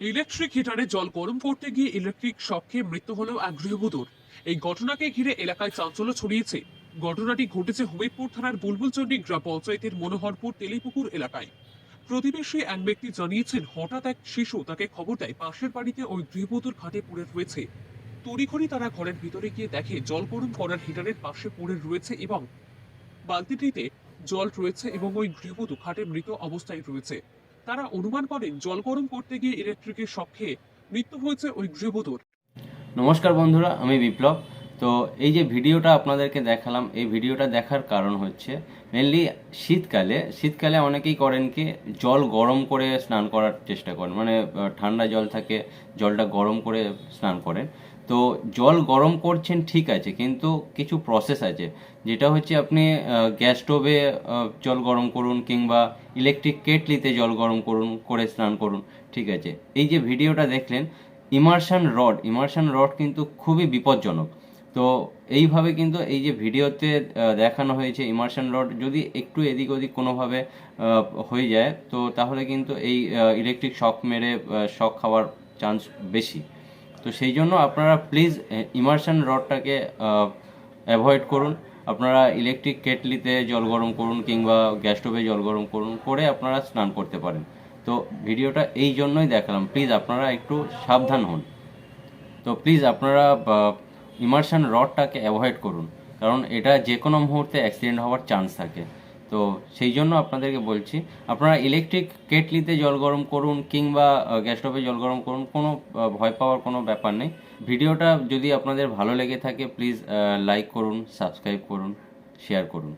Electric হিটারে জল গরম করতে গিয়ে ইলেকট্রিক শক খেয়ে মৃত্যু হলো এক গৃহবধূর। এই ঘটনাকে ঘিরে এলাকায় চাঞ্চল্য ছড়িয়েছে। ঘটনাটি ঘটেছে হবিবপুর থানার বুলবুলচন্ডী গ্রাম পঞ্চায়েতের মনোহরপুর তেলিপুকুর এলাকায়। প্রতিবেশী এক ব্যক্তি জানিয়েছেন, হঠাৎ এক শিশু তাকে খবর দেয়, পাশের বাড়িতে ওই গৃহবধূর খাটে পড়ে রয়েছে। তড়িঘড়ি তারা ঘরের ভিতরে গিয়ে দেখে, জল গরম করার হিটারের পাশে পড়ে রয়েছে এবং বালতিটিতে জল রয়েছে এবং ওই গৃহবধূ খাটে মৃত অবস্থায় রয়েছে। তারা অনুমান করেন জল গরম করতে গিয়ে ইলেকট্রিকের শক খেয়ে মৃত্যু হয়েছে ওই গৃহবধূর। নমস্কার বন্ধুরা, আমি বিপ্লব। তো এই যে ভিডিওটা আপনাদেরকে দেখালাম, এই ভিডিওটা দেখার কারণ হচ্ছে মেনলি শীতকালে শীতকালে অনেকেই করেন কি জল গরম করে স্নান করার চেষ্টা করেন। মানে ঠান্ডা জল থাকে, জলটা গরম করে স্নান করেন। তো জল গরম করছেন ঠিক আছে, কিন্তু কিছু প্রসেস আছে। যেটা হচ্ছে আপনি গ্যাস স্টোভে জল গরম করুন কিংবা ইলেকট্রিক কেটলিতে জল গরম করুন, করে স্নান করুন, ঠিক আছে। এই যে ভিডিওটা দেখলেন ইমার্শন রড ইমার্শন রড কিন্তু খুবই বিপজ্জনক। তো এইভাবে কিন্তু এই যে ভিডিওতে দেখানো হয়েছে ইমার্শন রড যদি একটু এদিক ওদিক কোনোভাবে হয়ে যায়, তো তাহলে কিন্তু এই ইলেকট্রিক শক মেরে শক খাওয়ার চান্স বেশি। তো সেই জন্য আপনারা প্লিজ ইমার্শন রডটাকে অ্যাভয়েড করুন। আপনারা ইলেকট্রিক কেটলিতে জল গরম করুন কিংবা গ্যাস স্টোভে জল গরম করুন, করে আপনারা স্নান করতে পারেন। তো ভিডিওটা এই জন্যই দেখালাম। প্লিজ আপনারা একটু সাবধান হন। তো প্লিজ আপনারা ইমার্শন রডটাকে অ্যাভয়েড করুন। কারণ এটা যে কোনো মুহূর্তে অ্যাক্সিডেন্ট হওয়ার চান্স থাকে। তো সেই জন্য আপনাদেরকে বলছি, আপনারা ইলেকট্রিক কেটলিতে জল গরম করুন কিংবা গ্যাস স্টোভে জল গরম করুন, কোনো ভয় পাওয়ার কোনো ব্যাপার নেই। ভিডিওটা যদি আপনাদের ভালো লেগে থাকে প্লিজ লাইক করুন সাবস্ক্রাইব করুন শেয়ার করুন।